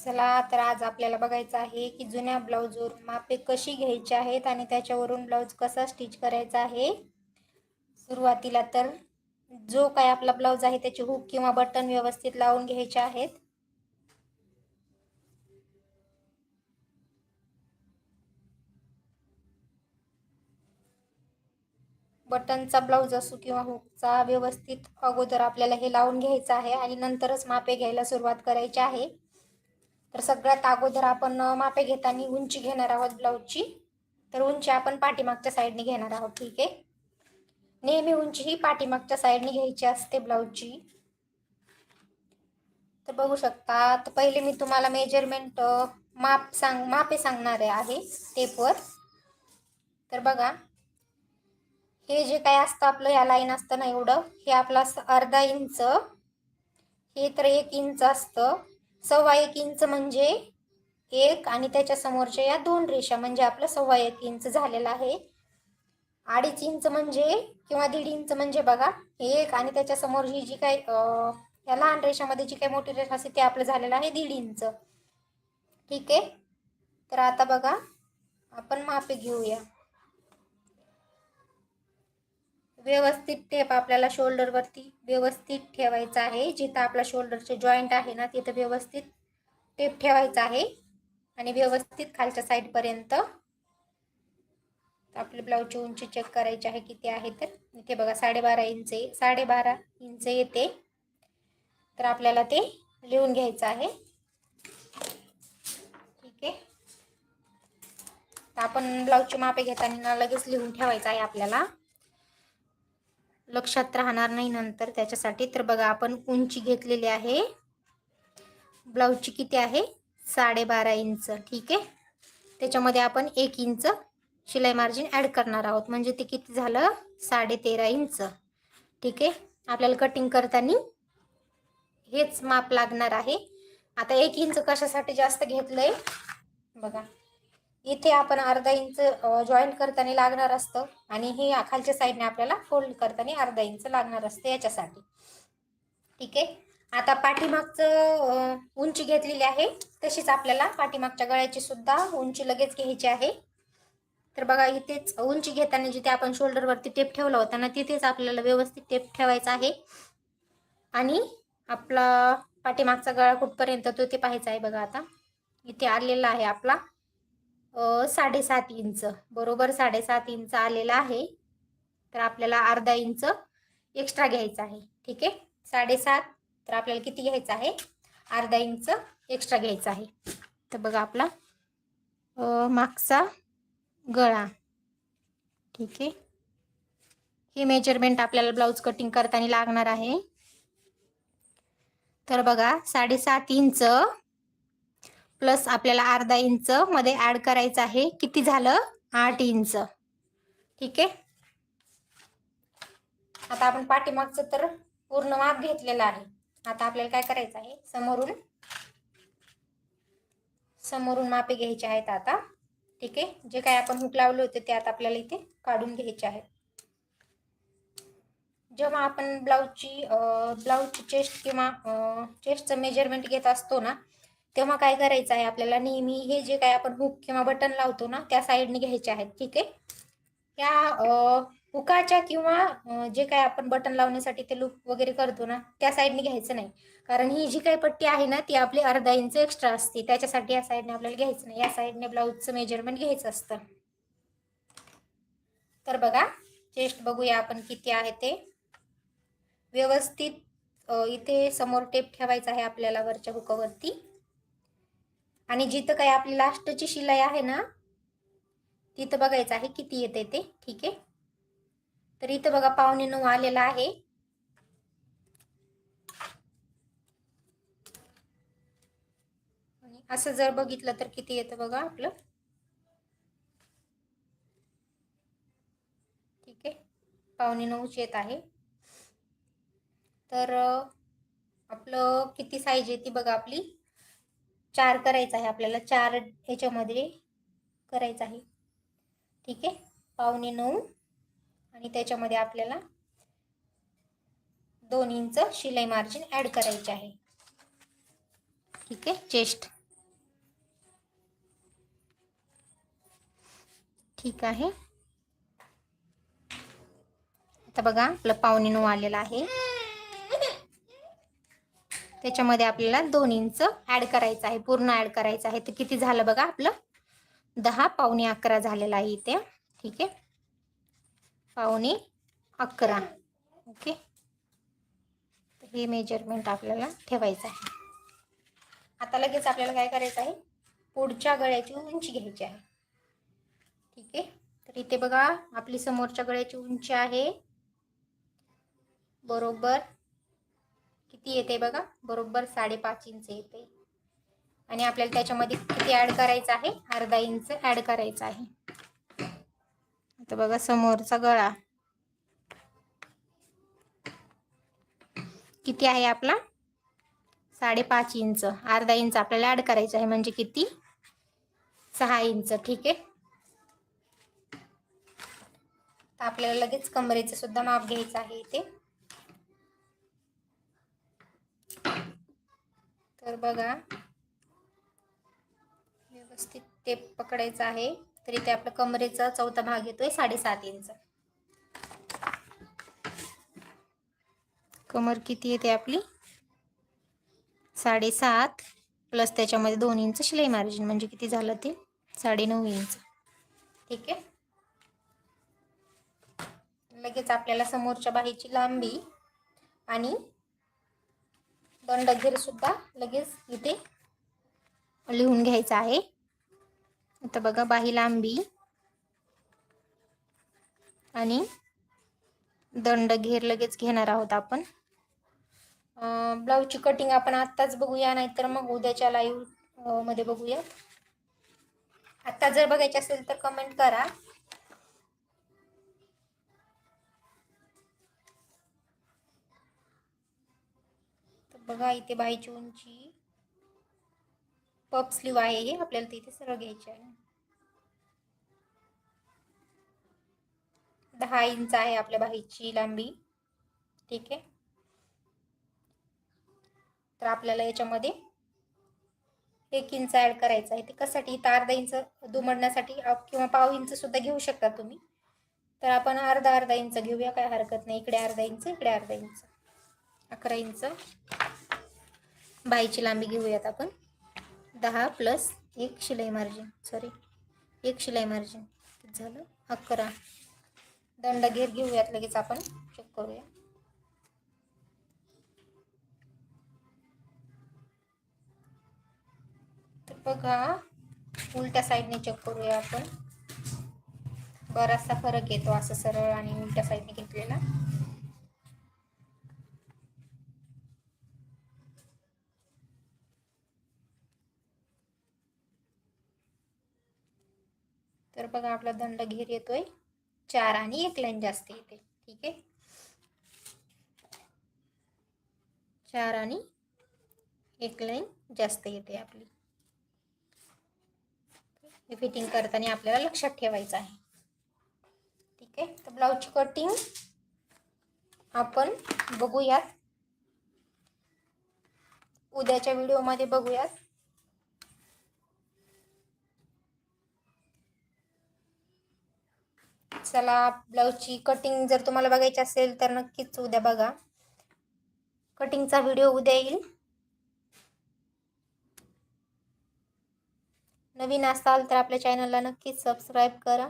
चला तर आज आपल्याला बघायचं आहे की जुन्या ब्लाऊजवरून मापे कशी घ्यायची आहेत आणि त्याच्यावरून ब्लाऊज कसा स्टिच करायचा आहे. सुरुवातीला तर जो काय आपला ब्लाऊज आहे त्याचे हुक किंवा बटन व्यवस्थित लावून घ्यायचे आहेत. बटनचा ब्लाऊज असो किंवा हुकचा व्यवस्थित अगोदर आपल्याला हे लावून घ्यायचं आहे आणि नंतरच मापे घ्यायला सुरुवात करायची आहे. तर सगळ्यात अगोदर आपण मापे घेताना उंची घेणार आहोत ब्लाऊजची. तर उंची आपण पाठीमागच्या साईडने घेणार आहोत ठीक आहे? नेहमी उंची ही पाठीमागच्या साईडने घ्यायची असते ब्लाऊजची. तर बघू शकता तर पहिले मी तुम्हाला मेजरमेंट माप सांग मापे सांगणार आहे टेपवर तर बघा हे जे काय असतं आपलं या लाईन असतं ना एवढं हे आपलं अर्धा इंच हे तर एक इंच असतं. सव्वा एक इंच म्हणजे एक आणि त्याच्या समोरच्या या दोन रेषा म्हणजे आपलं सव्वा एक इंच झालेलं आहे. अडीच इंच म्हणजे किंवा दीड इंच म्हणजे बघा एक आणि त्याच्यासमोर ही जी काय या लहान रेषामध्ये जी काही मोठी रेषा असते ते आपलं झालेलं आहे दीड इंच. ठीक आहे? तर आता बघा आपण मापे घेऊया. व्यवस्थित टेप आपल्याला शोल्डरवरती व्यवस्थित ठेवायचा आहे. जिथं आपला शोल्डरचे जॉईंट आहे ना तिथं व्यवस्थित टेप ठेवायचा आहे. आणि व्यवस्थित खालच्या साईडपर्यंत आपली ब्लाऊजची उंची चेक करायची आहे किती आहे तर इथे बघा साडेबारा इंच साडेबारा इंच येते. तर आपल्याला ते लिहून घ्यायचं आहे. ठीक आहे. आपण ब्लाऊजची मापे घेताना लगेच लिहून ठेवायचं आहे आपल्याला. लक्षात राहणार नाही नंतर त्याच्यासाठी. तर बघा आपण उंची घेतलेली आहे. ब्लाऊजची किती आहे? साडेबारा इंच. ठीक आहे? त्याच्यामध्ये आपण एक इंच शिलाई मार्जिन ॲड करणार आहोत. म्हणजे ते किती झालं? साडे तेरा इंच. ठीक आहे? आपल्याला कटिंग करताना हेच माप लागणार आहे. आता एक इंच कशासाठी जास्त घेतलं आहे बघा. इथे आपण अर्धा इंच जॉईंट करताना लागणार असतं. आणि हे खालच्या साईडने आपल्याला फोल्ड करताना अर्धा इंच लागणार असतं याच्यासाठी. ठीक आहे? आता पाठीमागचं उंची घेतलेली आहे. तशीच आपल्याला पाठीमागच्या गळ्याची सुद्धा उंची लगेच घ्यायची आहे. तर बघा इथेच उंची घेताना जिथे आपण शोल्डरवरती टेप ठेवला होता ना तिथेच आपल्याला व्यवस्थित टेप ठेवायचा आहे. आणि आपला पाठीमागचा गळा कुठपर्यंत तो ते पाहायचा आहे बघा आता. इथे आलेला आहे आपला. साडेसात इंच. बरोबर साडेसात इंच आलेला आहे. तर आपल्याला अर्धा इंच एक्स्ट्रा घ्यायचा आहे. ठीक आहे? साडेसात तर आपल्याला किती घ्यायचं आहे? अर्धा इंच एक्स्ट्रा घ्यायचा आहे. तर बघा आपला मागचा गळा. ठीक आहे? हे मेजरमेंट आपल्याला ब्लाऊज कटिंग करताना लागणार आहे. तर बघा साडेसात इंच प्लस आपल्याला अर्धा इंच मध्ये ऍड करायचं आहे. किती झालं? आठ इंच. ठीक आहे? आता आपण पाठीमागचं तर पूर्ण माप घेतलेलं आहे. आता आपल्याला काय करायचं आहे? समोरून समोरून मापे घ्यायचे आहेत आता. ठीक आहे? जे काय आपण हुक लावले होते ते आता आपल्याला इथे काढून घ्यायचे आहे जेव्हा आपण ब्लाऊजची ब्लाऊजची चेस्ट किंवा चेस्टचं मेजरमेंट घेत असतो ना तेव्हा काय करायचं आहे आपल्याला नेहमी हे जे काय आपण हुक किंवा बटन लावतो ना त्या साईडने घ्यायचे आहेत ठीक आहे? त्या हुकाच्या किंवा जे काय आपण बटन लावण्यासाठी ते लूप वगैरे करतो ना त्या साईडने घ्यायचं नाही. कारण ही जी काही पट्टी आहे ना ती आपली अर्धा इंच एक्स्ट्रा असते. त्याच्यासाठी या साईडने आपल्याला घ्यायचं नाही. या साईडने ब्लाऊजचं मेजरमेंट घ्यायचं असतं. तर बघा चेस्ट बघूया आपण किती आहे ते. व्यवस्थित इथे समोर टेप ठेवायचा आहे आपल्याला वरच्या हुकावरती आणि जिथं काही आपली लास्टची शिलाई आहे ना तिथं बघायचं आहे किती येते ते ठीक आहे? तर इथं बघा पावणे नऊ आलेला आहे. असं जर बघितलं तर किती येतं बघा आपलं? ठीक आहे पावणे नऊच येत आहे. तर आपलं किती साईज येते बघा आपली? चार करायचा आहे आपल्याला चार ह्याच्यामध्ये करायचं आहे. ठीक आहे? पावणे नऊ आणि त्याच्यामध्ये आपल्याला दोन इंच शिलाई मार्जिन ॲड करायचे आहे. ठीक आहे? चेस्ट. ठीक आहे. आता बघा आपलं पावणे नऊ आलेलं आहे. त्याच्यामध्ये आपल्याला दोन इंच ॲड करायचं आहे पूर्ण ॲड करायचं आहे. तर किती झालं बघा आपलं? दहा पावणे अकरा झालेलं आहे इथे. ठीक आहे? पावणे अकरा. ओके? हे मेजरमेंट आपल्याला ठेवायचं आहे. आता लगेच आपल्याला काय करायचं आहे? पुढच्या गळ्याची उंची घ्यायची आहे. ठीक आहे? तर इथे बघा आपली समोरच्या गळ्याची उंची आहे. बरोबर? किती येते बघा? बरोबर साडेपाच इंच येते. आणि आपल्याला त्याच्यामध्ये किती ॲड करायचं आहे? अर्धा इंच ॲड करायचं आहे. आता बघा समोरचा गळा. किती आहे आपला? साडेपाच इंच. अर्धा इंच आपल्याला ॲड करायचं आहे. म्हणजे किती? सहा इंच. ठीक आहे? तर आपल्याला लगेच कमरेचं सुद्धा माप घ्यायचं आहे इथे. तर बघा. व्यवस्थित टेप पकडायचा आहे. तर इथे आपल्या कमरेचा चौथा भाग येतोय साडेसात इंच. कमर किती येते आपली? साडेसात प्लस त्याच्यामध्ये दोन इंच शिलाई मार्जिन म्हणजे किती झालं ते? साडेनऊ इंच. ठीक आहे? लगेच आपल्याला समोरच्या बाहीची लांबी आणि दंडघेर सुद्धा लगेच इथे लिहून घ्यायचा आहे. आता बघा बाही लांबी आणि दंड घेर लगेच घेणार आहोत आपण. ब्लाऊजची कटिंग आपण आत्ताच बघूया नाहीतर मग उद्याच्या लाईव्हमध्ये बघूया. आत्ता जर बघायचे असेल तर कमेंट करा. बघा इथे बाईची उंची. पप स्लीव आहे हे आपल्याला तिथे सरळ घ्यायचे आहे. दहा इंच आहे आपल्या बाईची लांबी. ठीक आहे. तर आपल्याला याच्यामध्ये एक इंच ॲड करायचं आहे. ते कशासाठी? इथं अर्धा इंच दुमडण्यासाठी किंवा पाव इंच सुद्धा घेऊ शकता तुम्ही. तर आपण अर्धा अर्धा इंच घेऊया काय हरकत नाही. इकडे अर्धा इंच इकडे अर्धा इंच. अकरा इंच. बाईची लांबी घेऊयात आपण. दहा प्लस एक शिलाई मार्जिन. सॉरी एक शिलाई मार्जिन. झालं? अकरा. दंड घेर घेऊयात लगेच आपण. चेक करूया. तर बघा उलट्या साईडने चेक करूया आपण. बराचसा फरक येतो असं सरळ आणि उलट्या साईडने घेतलेला. तर बघा आपला दंड घेर येतोय. चार आणि एक लाईन जास्त येते. ठीक आहे? चार आणि एक लाईन जास्त येते आपली. फिटिंग करताना आपल्याला लक्षात ठेवायचं आहे. ठीक आहे? तर ब्लाऊजची कटिंग आपण बघूयात. उद्याच्या व्हिडिओमध्ये बघूयात. चला ब्लाऊजची कटिंग जर तुम्हाला बघायची असेल तर नक्कीच उद्या बघा. कटिंगचा व्हिडिओ उद्या येईल. नवीन असाल तर आपल्या चॅनलला नक्कीच सबस्क्राईब करा.